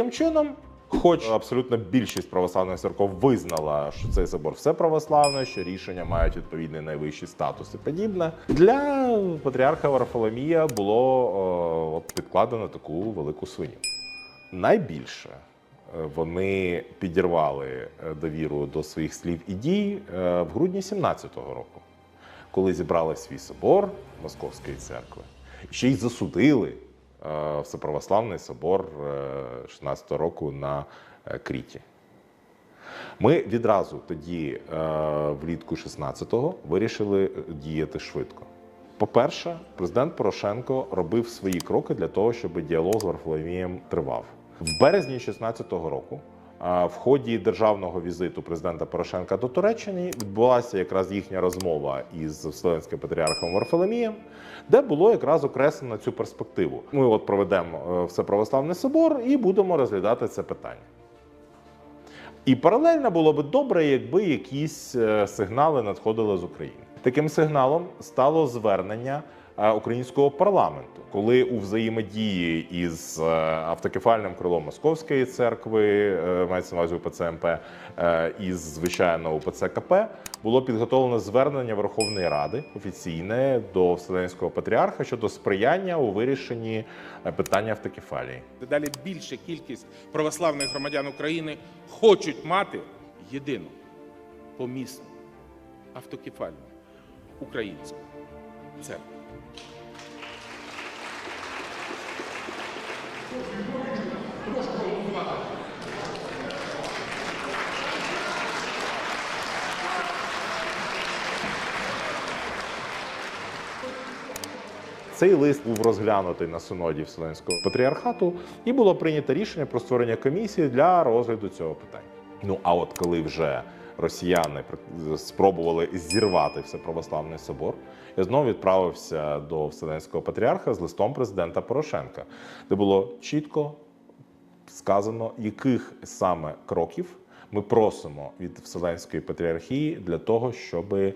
таким чином, хоч абсолютно більшість православних церков визнала, що цей собор все православне, що рішення мають відповідний найвищий статус і подібне, для патріарха Варфоломія було о, от підкладено таку велику свиню. Найбільше е, вони підірвали е, довіру до своїх слів і дій е, в грудні 17-го року, коли зібрали свій собор Московської церкви, ще й засудили е, Всеправославний собор е, 16-го року на е, Кріті. Ми відразу тоді, е, влітку 16-го, вирішили е, діяти швидко. По-перше, президент Порошенко робив свої кроки для того, щоб діалог з Варфоломієм тривав. В березні 16-го року, в ході державного візиту президента Порошенка до Туреччини, відбулася якраз їхня розмова із Вселенським патріархом Варфоломієм, де було якраз окреслено цю перспективу. Ми от проведемо е, Всеправославний собор і будемо розглядати це питання. І паралельно було би добре, якби якісь е, сигнали надходили з України. Таким сигналом стало звернення українського парламенту, коли у взаємодії із е, автокефальним крилом Московської церкви, е, мається на увазі УПЦ МП, е, із звичайно УПЦ КП, було підготовлено звернення Верховної Ради офіційне до Вселенського патріарха щодо сприяння у вирішенні е, питання автокефалії. Дедалі більша кількість православних громадян України хочуть мати єдину помісну автокефальну українську церкву. Цей лист був розглянутий на синоді Вселенського патріархату, і було прийнято рішення про створення комісії для розгляду цього питання. Ну а от коли вже росіяни спробували зірвати всеправославний собор, я знову відправився до Вселенського патріарха з листом президента Порошенка, де було чітко сказано, яких саме кроків ми просимо від Вселенської патріархії для того, щоб е,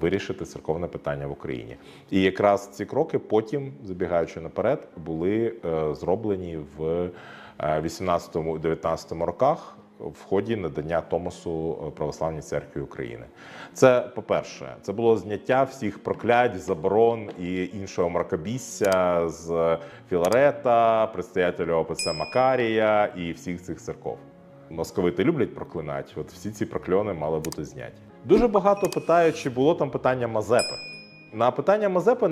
вирішити церковне питання в Україні. І якраз ці кроки потім, забігаючи наперед, були е, зроблені в 18-19 роках. В ході надання Томосу е, Православній церкві України, це по-перше, це було зняття всіх проклять, заборон і іншого мракобісся з Філарета, предстоятеля ОПЦ Макарія і всіх цих церков. Московити люблять проклинати. От всі ці прокльони мали бути зняті. Дуже багато питають, чи було там питання Мазепи. На питання Мазепи